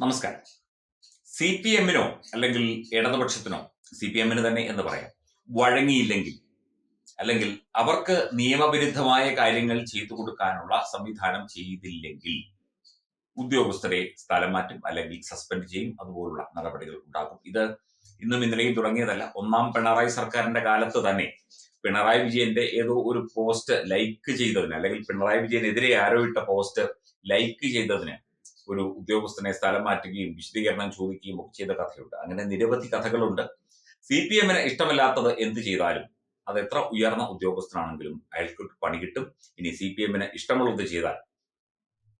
നമസ്കാരം. C P എമ്മിനോ അല്ലെങ്കിൽ ഇടതുപക്ഷത്തിനോ C P എമ്മിന് തന്നെ എന്ന് പറയാം വഴങ്ങിയില്ലെങ്കിൽ അല്ലെങ്കിൽ അവർക്ക് നിയമവിരുദ്ധമായ കാര്യങ്ങൾ ചെയ്തു കൊടുക്കാനുള്ള സംവിധാനം ചെയ്തില്ലെങ്കിൽ ഉദ്യോഗസ്ഥരെ സ്ഥലം മാറ്റും അല്ലെങ്കിൽ സസ്പെൻഡ് ചെയ്യും അതുപോലുള്ള നടപടികൾ ഉണ്ടാകും ഇത് ഇന്നും ഇന്നലെയും തുടങ്ങിയതല്ല. ഒന്നാം പിണറായി സർക്കാരിന്റെ കാലത്ത് തന്നെ പിണറായി വിജയന്റെ ഏതോ ഒരു പോസ്റ്റ് ലൈക്ക് ചെയ്തതിന് അല്ലെങ്കിൽ പിണറായി വിജയനെതിരെ ആരോ ഇട്ട പോസ്റ്റ് ലൈക്ക് ചെയ്തതിന് ഒരു ഉദ്യോഗസ്ഥനെ സ്ഥലം മാറ്റുകയും വിശദീകരണം ചോദിക്കുകയും ഒക്കെ ചെയ്ത കഥയുണ്ട്. അങ്ങനെ നിരവധി കഥകളുണ്ട്. സി പി എമ്മിന് ഇഷ്ടമല്ലാത്തത് എന്ത് ചെയ്താലും അത് എത്ര ഉയർന്ന ഉദ്യോഗസ്ഥനാണെങ്കിലും അയാൾക്ക് പണി കിട്ടും. ഇനി സി പി എമ്മിന് ഇഷ്ടമുള്ളത് ചെയ്താൽ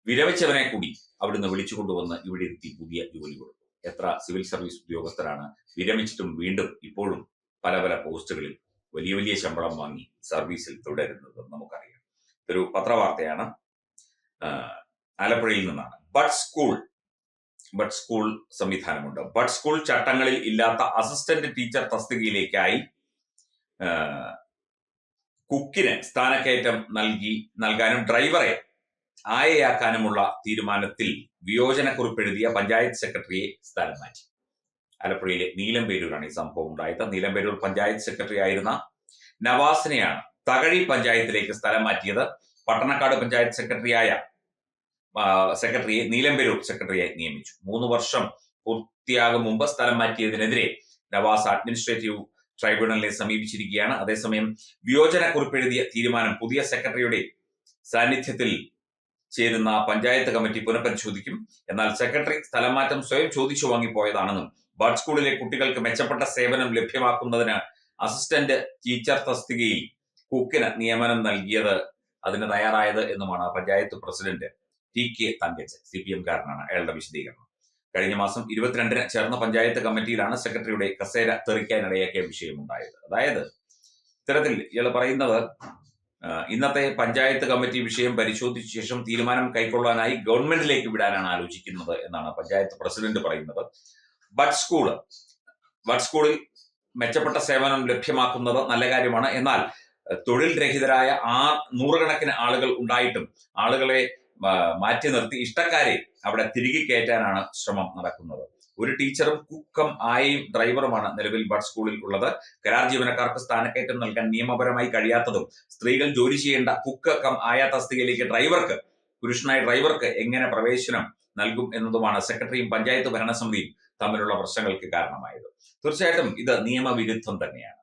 വിരമിച്ചവനെ കൂടി അവിടുന്ന് വിളിച്ചു കൊണ്ടുവന്ന് ഇവിടെ എത്തി പുതിയ ജോലി കൊടുക്കും. എത്ര സിവിൽ സർവീസ് ഉദ്യോഗസ്ഥരാണ് വിരമിച്ചിട്ടും വീണ്ടും ഇപ്പോഴും പല പല പോസ്റ്റുകളിൽ വലിയ വലിയ ശമ്പളം വാങ്ങി സർവീസിൽ തുടരുന്നത് നമുക്കറിയാം. ഇതൊരു പത്രവാർത്തയാണ്. ആലപ്പുഴയിൽ നിന്നാണ്. ബഡ് സ്കൂൾ ബഡ് സ്കൂൾ സംവിധാനമുണ്ട്. ബഡ് സ്കൂൾ ചട്ടങ്ങളിൽ ഇല്ലാത്ത അസിസ്റ്റന്റ് ടീച്ചർ തസ്തികയിലേക്കായി കുക്കിന് സ്ഥാനക്കയറ്റം നൽകി നൽകാനും ഡ്രൈവറെ ആയയാക്കാനുമുള്ള തീരുമാനത്തിൽ വിയോജനക്കുറിപ്പ് എഴുതിയ പഞ്ചായത്ത് സെക്രട്ടറിയെ സ്ഥലം മാറ്റി. ആലപ്പുഴയിലെ നീലംപേരൂരാണ് ഈ സംഭവം ഉണ്ടായത്. നീലംപേരൂർ പഞ്ചായത്ത് സെക്രട്ടറി ആയിരുന്ന നവാസിനെയാണ് തകഴി പഞ്ചായത്തിലേക്ക് സ്ഥലം മാറ്റിയത്. പട്ടണക്കാട് പഞ്ചായത്ത് സെക്രട്ടറിയായ സെക്രട്ടറിയെ നീലംപേരൂർ സെക്രട്ടറിയായി നിയമിച്ചു. മൂന്ന് വർഷം പൂർത്തിയാകും മുമ്പ് സ്ഥലം മാറ്റിയതിനെതിരെ നവാസ് അഡ്മിനിസ്ട്രേറ്റീവ് ട്രൈബ്യൂണലിനെ സമീപിച്ചിരിക്കുകയാണ്. അതേസമയം വിയോജന കുറിപ്പെഴുതിയ തീരുമാനം പുതിയ സെക്രട്ടറിയുടെ സാന്നിധ്യത്തിൽ ചേരുന്ന പഞ്ചായത്ത് കമ്മിറ്റി പുനഃപരിശോധിക്കും. എന്നാൽ സെക്രട്ടറി സ്ഥലം മാറ്റം സ്വയം ചോദിച്ചു വാങ്ങിപ്പോയതാണെന്നും ബഡ് സ്കൂളിലെ കുട്ടികൾക്ക് മെച്ചപ്പെട്ട സേവനം ലഭ്യമാക്കുന്നതിന് അസിസ്റ്റന്റ് ടീച്ചർ തസ്തികയിൽ കുക്കിന് നിയമനം നൽകിയത് അതിന് തയ്യാറായത് എന്നുമാണ് panchayat president T K Thankachan C P M കാരനാണ് അയാളുടെ വിശദീകരണം. കഴിഞ്ഞ മാസം ഇരുപത്തിരണ്ടിന് ചേർന്ന പഞ്ചായത്ത് കമ്മിറ്റിയിലാണ് സെക്രട്ടറിയുടെ കസേര തെറിക്കാനിടയാക്കിയ വിഷയമുണ്ടായത് അതായത് ഇത്തരത്തിൽ ഇയാൾ പറയുന്നത് ഇന്നത്തെ പഞ്ചായത്ത് കമ്മിറ്റി വിഷയം പരിശോധിച്ച ശേഷം തീരുമാനം കൈക്കൊള്ളാനായി ഗവൺമെന്റിലേക്ക് വിടാനാണ് ആലോചിക്കുന്നത് എന്നാണ് പഞ്ചായത്ത് പ്രസിഡന്റ് പറയുന്നത്. ബഡ് സ്കൂൾ ബഡ് സ്കൂളിൽ മെച്ചപ്പെട്ട സേവനം ലഭ്യമാക്കുന്നത് നല്ല കാര്യമാണ്. എന്നാൽ തൊഴിൽ രഹിതരായ ആ നൂറുകണക്കിന് ആളുകൾ ഉണ്ടായിട്ടും ആളുകളെ മാറ്റി നിർത്തി ഇഷ്ടക്കാരെ അവിടെ തിരികെ കയറ്റാനാണ് ശ്രമം നടക്കുന്നത്. ഒരു ടീച്ചറും കുക്കം ആയയും ഡ്രൈവറുമാണ് നിലവിൽ ബഡ് സ്കൂളിൽ ഉള്ളത്. കരാർ ജീവനക്കാർക്ക് സ്ഥാനക്കയറ്റം നൽകാൻ നിയമപരമായി കഴിയാത്തതും സ്ത്രീകൾ ജോലി ചെയ്യേണ്ട കുക്ക് കം ആയ തസ്തികയിലേക്ക് ഡ്രൈവർക്ക് പുരുഷനായ ഡ്രൈവർക്ക് എങ്ങനെ പ്രവേശനം നൽകും എന്നതുമാണ് സെക്രട്ടറിയും പഞ്ചായത്ത് ഭരണസമിതിയും തമ്മിലുള്ള പ്രശ്നങ്ങൾക്ക് കാരണമായത്. തീർച്ചയായിട്ടും ഇത് നിയമവിരുദ്ധം തന്നെയാണ്.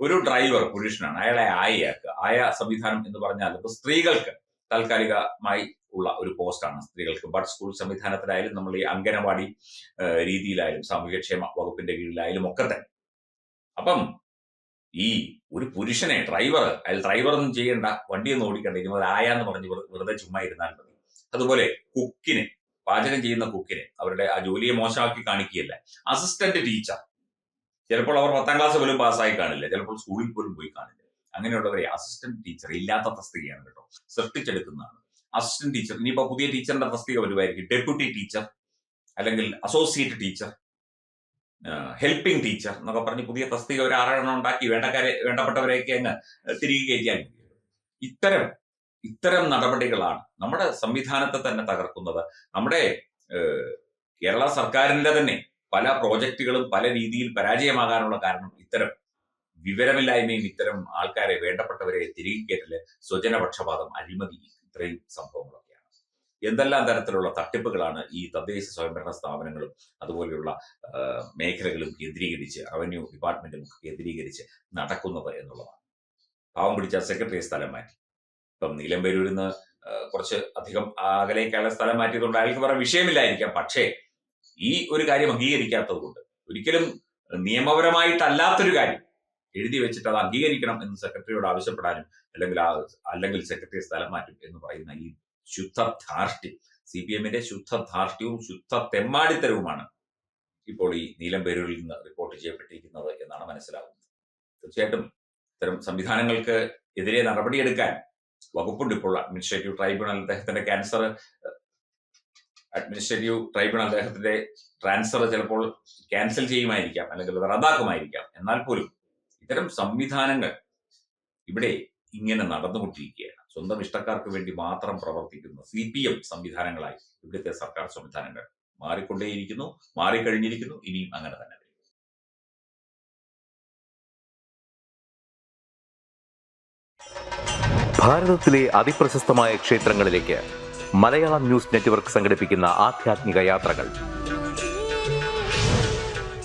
ഒരു ഡ്രൈവർ പുരുഷനാണ് അയാളെ ആയയാക്കുക ആയ സംവിധാനം എന്ന് പറഞ്ഞാൽ സ്ത്രീകൾക്ക് താൽക്കാലികമായി ഉള്ള ഒരു പോസ്റ്റാണ് സ്ത്രീകൾക്ക്. ബട്ട് സ്കൂൾ സംവിധാനത്തിലായാലും നമ്മൾ ഈ അംഗനവാടി രീതിയിലായാലും സാമൂഹ്യക്ഷേമ വകുപ്പിന്റെ കീഴിലായാലും ഒക്കെ തന്നെ. അപ്പം ഈ ഒരു പുരുഷനെ ഡ്രൈവർ അയാൾ ഡ്രൈവർ ഒന്നും ചെയ്യേണ്ട വണ്ടിയൊന്നും ഓടിക്കണ്ട ഇനി മുതൽ ആയാന്ന് പറഞ്ഞ് വെറു- വെറുതെ ചുമ്മാ ഇരുന്നാൽ മതി. അതുപോലെ കുക്കിനെ പാചകം ചെയ്യുന്ന കുക്കിനെ അവരുടെ ആ ജോലിയെ മോശമാക്കി കാണിക്കുകയല്ല. അസിസ്റ്റന്റ് ടീച്ചർ ചിലപ്പോൾ അവർ പത്താം ക്ലാസ് പോലും പാസ്സായി കാണില്ല. ചിലപ്പോൾ സ്കൂളിൽ പോലും പോയി കാണില്ല. അങ്ങനെയുള്ളവരെ അസിസ്റ്റന്റ് ടീച്ചർ ഇല്ലാത്ത തസ്തികയാണ് കേട്ടോ. സൃഷ്ടിച്ചെടുക്കുന്നതാണ്. അസിസ്റ്റന്റ് ടീച്ചർ ഇനിയിപ്പോ പുതിയ ടീച്ചറിന്റെ തസ്തിക വരുമായിരിക്കും ഡെപ്യൂട്ടി ടീച്ചർ അല്ലെങ്കിൽ അസോസിയേറ്റ് ടീച്ചർ ഹെൽപ്പിംഗ് ടീച്ചർ എന്നൊക്കെ പറഞ്ഞ് പുതിയ തസ്തിക ഒരു ആറെണ്ണം ഉണ്ടാക്കി വേണ്ടക്കാരെ വേണ്ടപ്പെട്ടവരെയൊക്കെ അങ്ങ് തിരികെ കയറ്റിയാൽ ഇത്തരം ഇത്തരം നടപടികളാണ് നമ്മുടെ സംവിധാനത്തെ തന്നെ തകർക്കുന്നത്. നമ്മുടെ കേരള സർക്കാരിന്റെ തന്നെ പല പ്രോജക്റ്റുകളും പല രീതിയിൽ പരാജയമാകാനുള്ള കാരണം ഇത്തരം വിവരമില്ലായ്മയും ഇത്തരം ആൾക്കാരെ വേണ്ടപ്പെട്ടവരെ തിരികെ കയറ്റൽ സ്വജനപക്ഷപാതം അഴിമതി ഇത്രയും സംഭവങ്ങളൊക്കെയാണ്. എന്തെല്ലാം തരത്തിലുള്ള തട്ടിപ്പുകളാണ് ഈ തദ്ദേശ സ്വയംഭരണ സ്ഥാപനങ്ങളും അതുപോലെയുള്ള മേഖലകളും കേന്ദ്രീകരിച്ച് റവന്യൂ ഡിപ്പാർട്ട്മെന്റും കേന്ദ്രീകരിച്ച് നടക്കുന്നത് എന്നുള്ളതാണ്. പാവം പിടിച്ച സെക്രട്ടറി സ്ഥലം മാറ്റി. ഇപ്പം നീലംപേരൂരിൽ നിന്ന് കുറച്ച് അധികം അകലേക്കുള്ള സ്ഥലം മാറ്റിയതുകൊണ്ട് അയാൾക്ക് വേറെ വിഷയമില്ലായിരിക്കാം. പക്ഷേ ഈ ഒരു കാര്യം അംഗീകരിക്കാത്തത് കൊണ്ട് ഒരിക്കലും നിയമപരമായിട്ടല്ലാത്തൊരു കാര്യം എഴുതി വെച്ചിട്ട് അത് അംഗീകരിക്കണം എന്ന് സെക്രട്ടറിയോട് ആവശ്യപ്പെടാനും അല്ലെങ്കിൽ ആ അല്ലെങ്കിൽ സെക്രട്ടറി സ്ഥലം മാറ്റും എന്ന് പറയുന്ന ഈ ശുദ്ധ ധാർഷ്ട്യം സി പി എമ്മിന്റെ ശുദ്ധ ധാർഷ്ട്യവും ശുദ്ധ തെമ്മാടിത്തരവുമാണ് ഇപ്പോൾ ഈ നീലംപേരൂരിൽ നിന്ന് റിപ്പോർട്ട് ചെയ്യപ്പെട്ടിരിക്കുന്നത് എന്നാണ് മനസ്സിലാകുന്നത് തീർച്ചയായിട്ടും ഇത്തരം സംവിധാനങ്ങൾക്ക് എതിരെ നടപടിയെടുക്കാൻ വകുപ്പുണ്ട്. ഇപ്പോൾ അഡ്മിനിസ്ട്രേറ്റീവ് ട്രൈബ്യൂണൽ അദ്ദേഹത്തിന്റെ ക്യാൻസർ അഡ്മിനിസ്ട്രേറ്റീവ് ട്രൈബ്യൂണൽ അദ്ദേഹത്തിന്റെ ട്രാൻസ്ഫർ ചിലപ്പോൾ ക്യാൻസൽ ചെയ്യുമായിരിക്കാം അല്ലെങ്കിൽ റദ്ദാക്കുമായിരിക്കാം. എന്നാൽ പോലും ഇത്തരം സംവിധാനങ്ങൾ ഇവിടെ ഇങ്ങനെ നടന്നുകൊണ്ടിരിക്കുകയാണ്. സ്വന്തം ഇഷ്ടക്കാർക്ക് വേണ്ടി മാത്രം പ്രവർത്തിക്കുന്ന സി പി എം സംവിധാനങ്ങളായി ഇവിടുത്തെ സർക്കാർ സംവിധാനങ്ങൾ മാറിക്കൊണ്ടേയിരിക്കുന്നു മാറിക്കഴിഞ്ഞിരിക്കുന്നു ഇനിയും അങ്ങനെ തന്നെ ഭാരതത്തിലെ അതിപ്രശസ്തമായ ക്ഷേത്രങ്ങളിലേക്ക് മലയാളം ന്യൂസ് നെറ്റ്വർക്ക് സംഘടിപ്പിക്കുന്ന ആധ്യാത്മിക യാത്രകൾ.